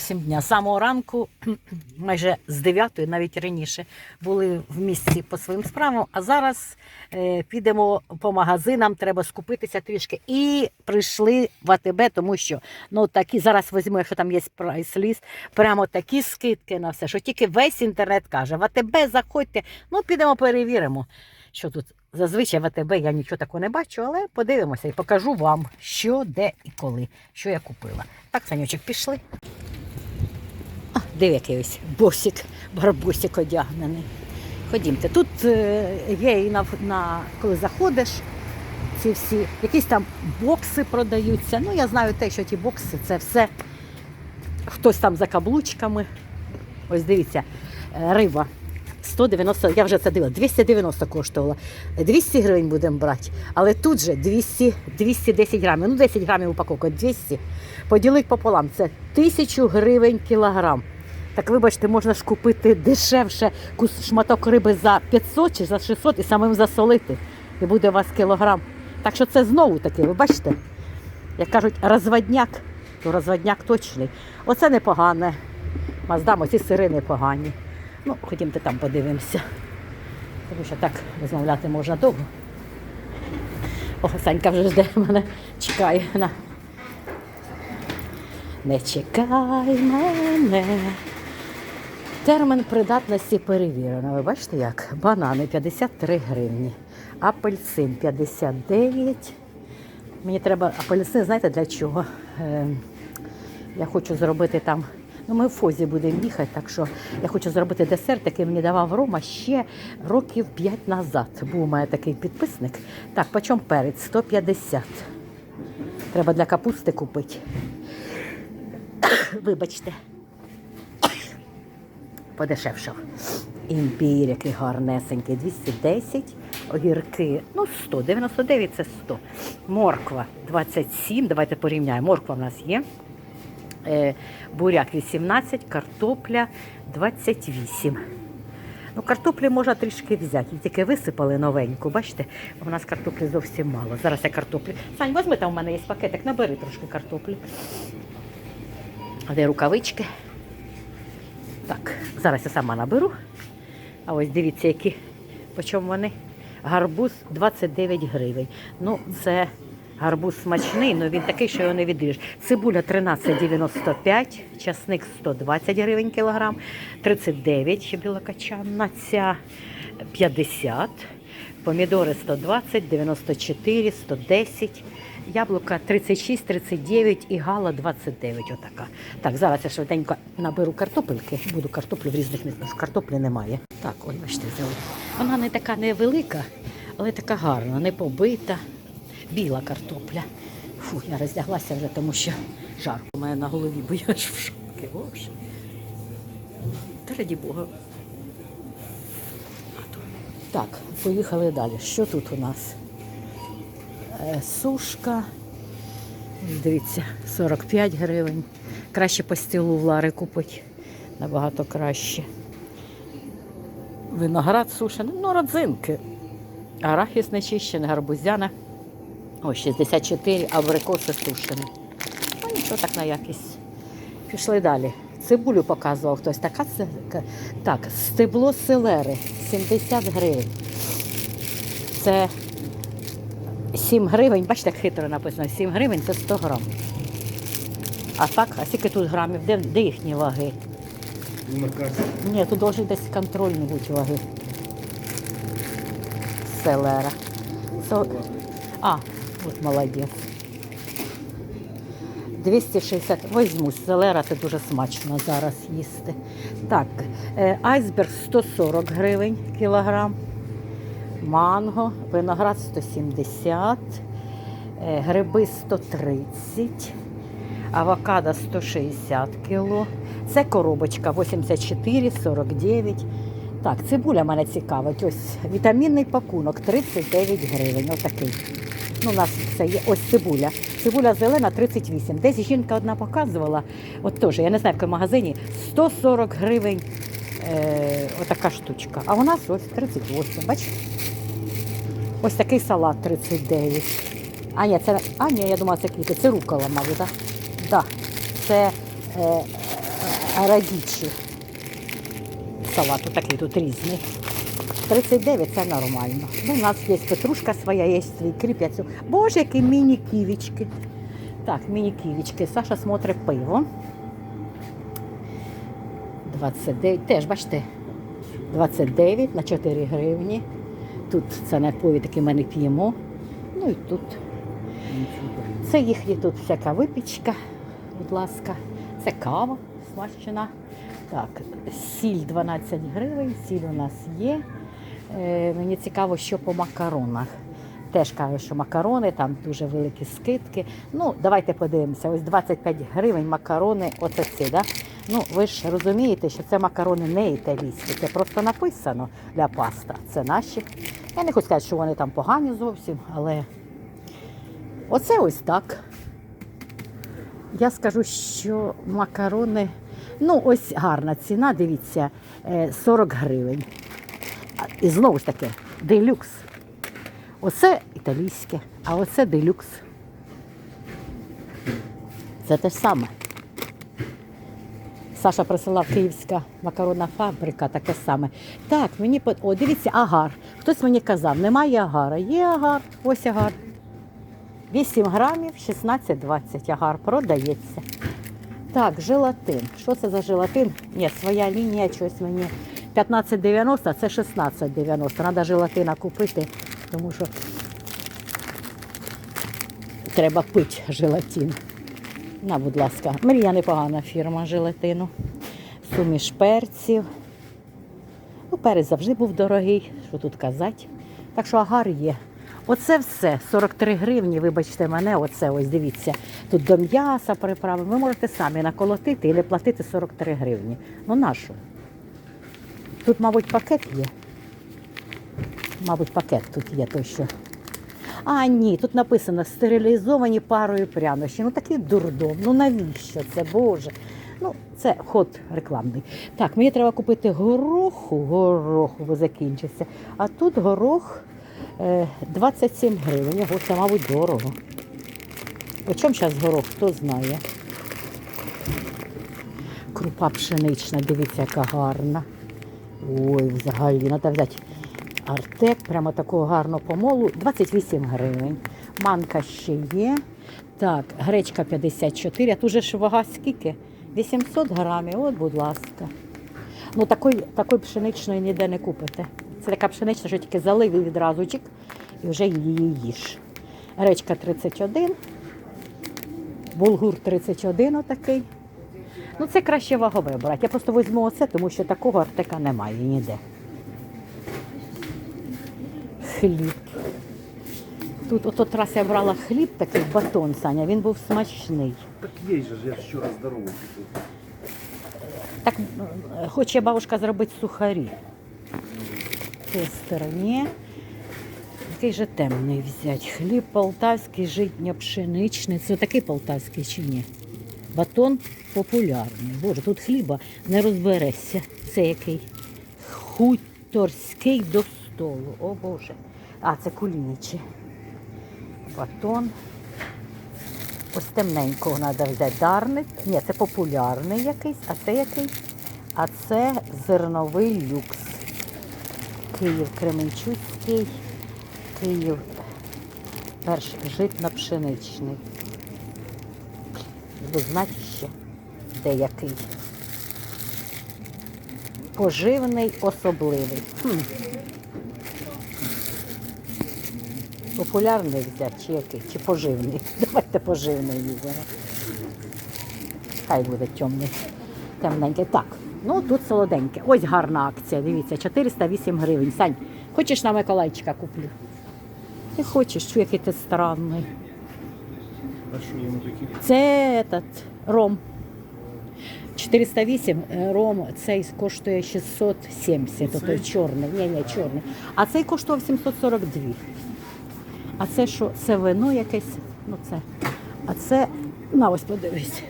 Сім дня. Самого ранку, майже з 9, навіть раніше, були в місті по своїм справам, а зараз е, підемо по магазинам, треба скупитися трішки. І прийшли в АТБ, тому що ну, такі, зараз візьму, якщо там є прайс-ліст, прямо такі скидки на все, що тільки весь інтернет каже, в АТБ заходьте, ну підемо перевіримо, що тут. Зазвичай в АТБ я нічого такого не бачу, але подивимося і покажу вам, що, де і коли, що я купила. Так, Санючок, пішли. Який ось босик, барбосик одягнений. Ходімте. Тут е, є і на, на коли заходиш, ці всі, якісь там бокси продаються. Ну, я знаю те, що ті бокси це все хтось там за каблучками. Ось дивіться, е, риба. 190, я вже це дивила, 290 коштувала. 200 гривень будемо брати, але тут же 200, 210 грамів, ну 10 грамів упаковка, 200. Поділити пополам, це 1000 гривень кілограм. Так вибачте, можна ж купити дешевше шматок риби за 500 чи за 600 і самим засолити. І буде у вас кілограм. Так що це знову таки, ви бачите, як кажуть, розводняк, то розводняк точний. Оце непогане. Маздам, оці сири непогані. Ну, ходімте там подивимося. Тому що так розмовляти можна довго. О, Санька вже жде мене, чекає на. Не чекай мене. Термін придатності перевірено. Ви бачите як? Банани 53 гривні, апельсин 59. Мені треба апельсин, знаєте для чого? Е, я хочу зробити там. Ну, ми в Фозі будемо їхати, так що я хочу зробити десерт, який мені давав Рома ще років 5 назад. Був у мене такий підписник. Так, почем перець? 150. Треба для капусти купити. Вибачте. Подешевшав. Імбір, який гарнесенький, 210, огірки, ну 100, 99 це 100. Морква 27, давайте порівняємо. Морква в нас є. Е, буряк 18, картопля 28. Ну, картоплі можна трішки взяти. Її Тільки висипали новеньку, бачите? У нас картоплі зовсім мало. Зараз я картоплі. Сань, возьми там у мене є пакетик, набери трошки картоплі. А де рукавички? Так, зараз я сама наберу. А ось дивіться, які по чому вони. Гарбуз 29 гривень. Ну, це гарбуз смачний, але він такий, що його не відріж. Цибуля 13,95, часник 120 гривень кілограм, 39 ще білокачанна, ця 50, помідори 120, 94, 110. Яблука 36, 39 і гала 29. Отака. Так, зараз я швиденько наберу картопельки. Буду картоплю в різних місцях. Картоплі немає. Так, ось бачите, взяли. Вона не така невелика, але така гарна, не побита. Біла картопля. Фу, я роздяглася вже, тому що жарко мене на голові, бо я ж в шокі. Та раді Бога. Так, поїхали далі. Що тут у нас? Е, Сушка. Дивіться, 45 гривень. Краще пастилу в лари купити. Набагато краще. Виноград сушений, ну, родзинки. Арахіс нечищений, гарбузяна. О, 64, абрикоси сушені. Ну, нічого так на якість. Пішли далі. Цибулю показував хтось. Така. Так, стебло селери 70 гривень. Це 7 гривень, бачите, як хитро написано, 7 гривень це 100 грам. А так, а скільки тут грамів? Де, де їхні ваги? На карте. Ні, тут должны десь контрольні бути ваги. Селера. Со- А, от молодець. 260. Возьму селера, це дуже смачно зараз їсти. Так, е, айсберг 140 гривень кілограм. Манго, виноград 170, е, гриби 130, авокадо 160 кіло. Це коробочка 84, 49. Так, цибуля мене цікавить. Ось вітамінний пакунок 39 гривень. Отакий. Ну, у нас це є ось цибуля. Цибуля зелена 38. Десь жінка одна показувала, от теж, я не знаю, в якому магазині, 140 гривень е, отака штучка. А у нас ось 38. Бачите? Ось такий салат 39. А, ні, це, а, ні, я думала, це квіти. Це рукола, мабуть, так? Да. Це е, радічі. Салат такий тут різний. 39 це нормально. Ну, у нас є петрушка своя, є свій кріп. Боже, які міні-ківічки. Так, міні-ківічки. Саша смотрить пиво. 29, теж бачите, 29 на 4 гривні. Тут це напої такі ми не п'ємо. Ну і тут. Це їхні тут всяка випічка, будь ласка. Це кава смачена. Так, сіль 12 гривень, сіль у нас є. Е, мені цікаво, що по макаронах. Теж кажуть, що макарони, там дуже великі скидки. Ну, давайте подивимося. Ось 25 гривень макарони, оце ці, да? Ну, ви ж розумієте, що це макарони не італійські. Це просто написано для паста. Це наші. Я не хочу сказати, що вони там погані зовсім, але оце ось так. Я скажу, що макарони, ну ось гарна ціна, дивіться, е, 40 гривень. І знову ж таки, делюкс. Оце італійське, а оце делюкс. Це те ж саме. Саша присилав київська макаронна фабрика, таке саме. Так, мені О, дивіться, агар. Хтось мені казав, немає агара. Є агар, ось агар. 8 грамів, 16,20 агар продається. Так, желатин. Що це за желатин? Ні, своя лінія, щось мені 15,90, це 16,90. Треба желатина купити, тому що треба пити желатин. На, будь ласка, Мрія непогана фірма желатину. Суміш перців. Ну, перець завжди був дорогий, що тут казати. Так що агар є. Оце все, 43 гривні, вибачте мене, оце ось дивіться. Тут до м'яса приправи. Ви можете самі наколотити і не платити 43 гривні. Ну нашу? Тут, мабуть, пакет є. Мабуть, пакет тут є той, що. А, ні, тут написано стерилізовані парою прянощі. Ну такий дурдом. Ну навіщо це, Боже? Ну, це ход рекламний. Так, мені треба купити гороху, гороху, закінчиться. А тут горох е, 27 гривень. Ого, це, мабуть, дорого. По чому зараз горох, хто знає? Крупа пшенична, дивіться, яка гарна. Ой, взагалі, треба взяти артек, прямо такого гарного помолу. 28 гривень. Манка ще є. Так, гречка 54, а тут же ж вага скільки? 800 грамів, от, будь ласка. Ну, такої, такої пшеничної ніде не купите. Це така пшенична, що тільки залив відразу і вже її їж. Гречка 31, булгур 31 отакий. Ну, це краще вагове брати. Я просто візьму оце, тому що такого артека немає ніде. Хліб. Тут от, от раз я брала хліб, такий батон, Саня, він був смачний. Так есть же, я ж вчора здоровий. Так хоче бабушка зробити сухарі. В цій стороні. Який же темний взяти? Хліб полтавський, житньо-пшеничний. Це такий полтавський чи ні? Батон популярний. Боже, тут хліба не розберешся. Це який? Хуторський до столу. О Боже. А, це куліничі. Батон. Ось темненького треба взяти. Дарник. Ні, це популярний якийсь, а це який? А це зерновий люкс. Київ Кременчуцький, Київ перш житно-пшеничний. Знати ще, де який. Поживний особливий. Хм. Популярний взяти, чи який, чи поживний. Давайте поживний візьмемо. Хай буде темний. Темненький. Так, ну тут солоденьке. Ось гарна акція. Дивіться, 408 гривень. Сань, хочеш на Миколайчика куплю? Не хочеш, що який ти странний. А що? Це этот, ром. 408 е, ром, цей коштує 670, Цей? той чорний. Ні, ні, чорний. А цей коштував 742. А це що? Це вино якесь? Ну це. А це, на ось подивись.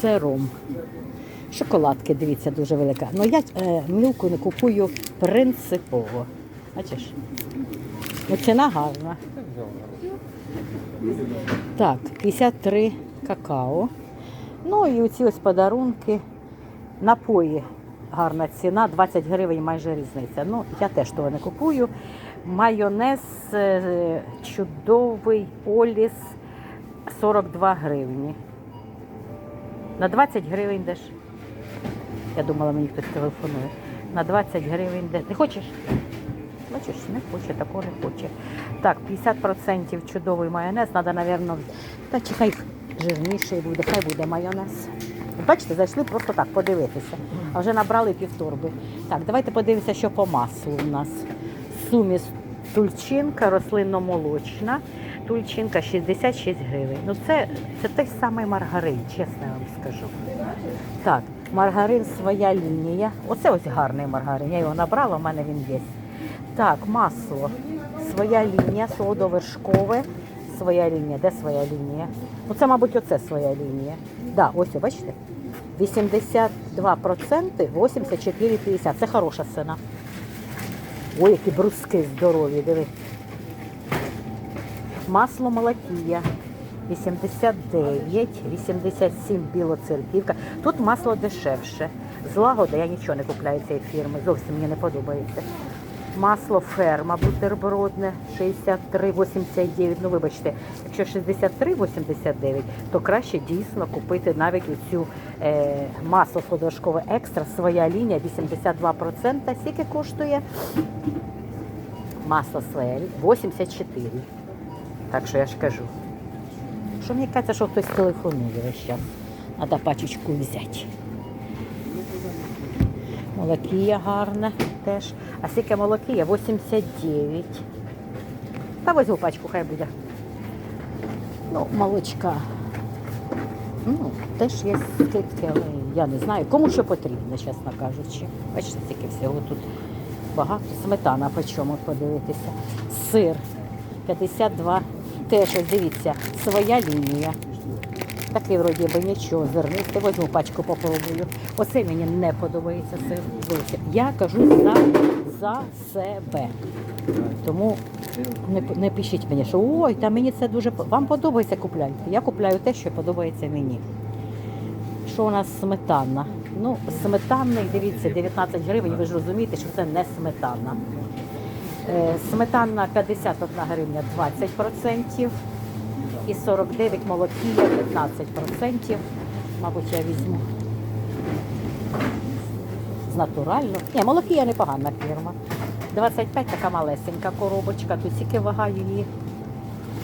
Це ром. Шоколадки, дивіться, дуже велика. Ну я е, мілку не купую принципово. Бачиш? Ну, ціна гарна. Так, 53 какао. Ну і оці ось подарунки, напої. Гарна ціна, 20 гривень майже різниця. Ну, я теж того не купую. Майонез е, чудовий Оліс 42 гривні. На 20 гривень деш. Я думала, мені хтось телефонує. На 20 гривень де. Не хочеш? Бачиш, не хоче, такого не хоче. Так, 50% чудовий майонез, треба, напевно, та чи жирніший буде, хай буде майонез. Бачите, зайшли просто так подивитися. А вже набрали півторби. Так, давайте подивимося, що по маслу у нас. Суміш тульчинка, рослинно-молочна. Тульчинка 66 гривень. Ну це, це той самий маргарин, чесно я вам скажу. Так, маргарин своя лінія. Оце ось гарний маргарин. Я його набрала, у мене він є. Так, масло. Своя лінія, солодовершкове. Своя лінія. Де своя лінія? Ну це, мабуть, оце своя лінія. Да, ось, бачите? 82%, 84,50. Це хороша ціна. Ой, які бруски здорові, диви. Масло молокія 89, 87 білоцерківка. Тут масло дешевше. Злагода я нічого не купляю цієї фірми, зовсім мені не подобається. Масло ферма бутербродне 63,89. Ну, вибачте, якщо 63,89, то краще дійсно купити навіть оцю е, масло сладошкове екстра, своя лінія 82%. Скільки коштує? Масло своє 84. Так що я ж кажу. Що мені кажеться, що хтось телефонує весь час. Пачечку взяти. Молокія гарне теж. А скільки молокія? 89. Та возьму пачку, хай буде. Ну, молочка. Ну, теж є скидки, але я не знаю. Кому що потрібно, чесно кажучи. Бачите, скільки всього тут багато. Сметана по чому подивитися. Сир 52. Теж дивіться, своя лінія. Такий вроді би нічого, зернистий. Возьму пачку попробую. Оце мені не подобається сир. Я кажу за, за себе. Тому не, не пишіть мені, що ой, та мені це дуже вам подобається купляйте. Я купляю те, що подобається мені. Що у нас сметана? Ну, сметанний, дивіться, 19 гривень, ви ж розумієте, що це не сметана. Е, Сметана 51 гривня 20% і 49 молокія 15%. Мабуть, я візьму з натурально. Ні, молокія непогана фірма. 25 така малесенька коробочка. Тут тільки вага її.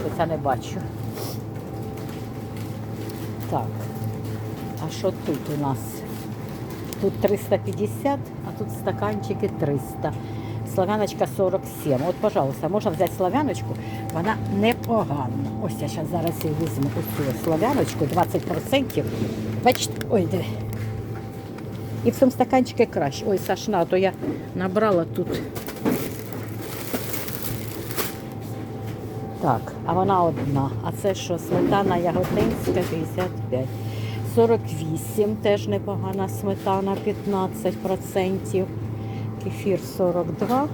Ось я не бачу. Так. А що тут у нас? Тут 350, а тут стаканчики 300. Славяночка 47. От, пожалуйста, можна взяти славяночку, вона непогана. Ось я зараз зараз її візьму оцю славяночку, 20%. Бачите, ой, де. І в цьому стаканчику краще. Ой, Сашна, то я набрала тут. Так, а вона одна. А це що? Сметана яготинська 55. 48 теж непогана сметана 15%. Кефір 42.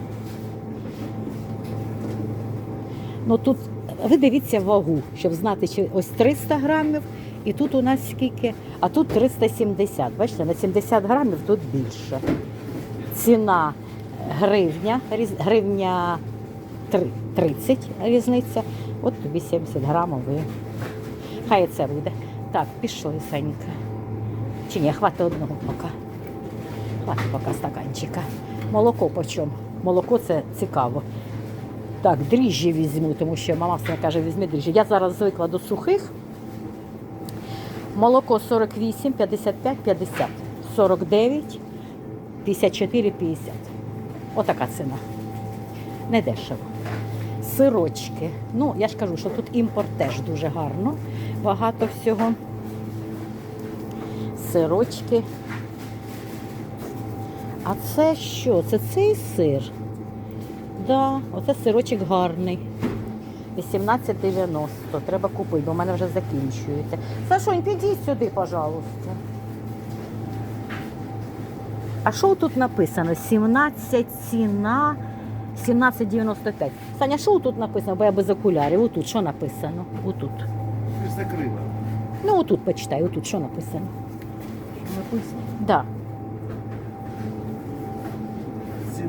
Ну тут ви дивіться вагу, щоб знати, чи ось 300 грамів, і тут у нас скільки, а тут 370. Бачите, на 70 грамів тут більше. Ціна гривня, гривня 30 різниця. От тобі 70 грамів. Хай це буде. Так, пішли, Санька. Чи ні, хватить одного поки. Хватить поки стаканчика. Молоко по чому? Молоко це цікаво. Так, дріжджі візьму, тому що мама все каже, візьми дріжджі. Я зараз звикла до сухих. Молоко 48, 55, 50. 49, 54, 50. Отака ціна. Не дешево. Сирочки. Ну, я ж кажу, що тут імпорт теж дуже гарно. Багато всього. Сирочки. А це що? Це цей сир? Да, оце сирочок гарний. 18,90. Треба купити, бо в мене вже закінчується. Сашонь, підіть сюди, пожалуйста. А що тут написано? 17 ціна 17,95. Саня, що тут написано? Бо я без окулярів. Отут що написано? Отут. Закрила. Ну, отут почитай, отут що написано. Що написано? Да.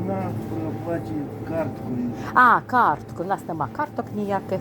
Ціна платить карткою. А, картку. У нас нема карток ніяких.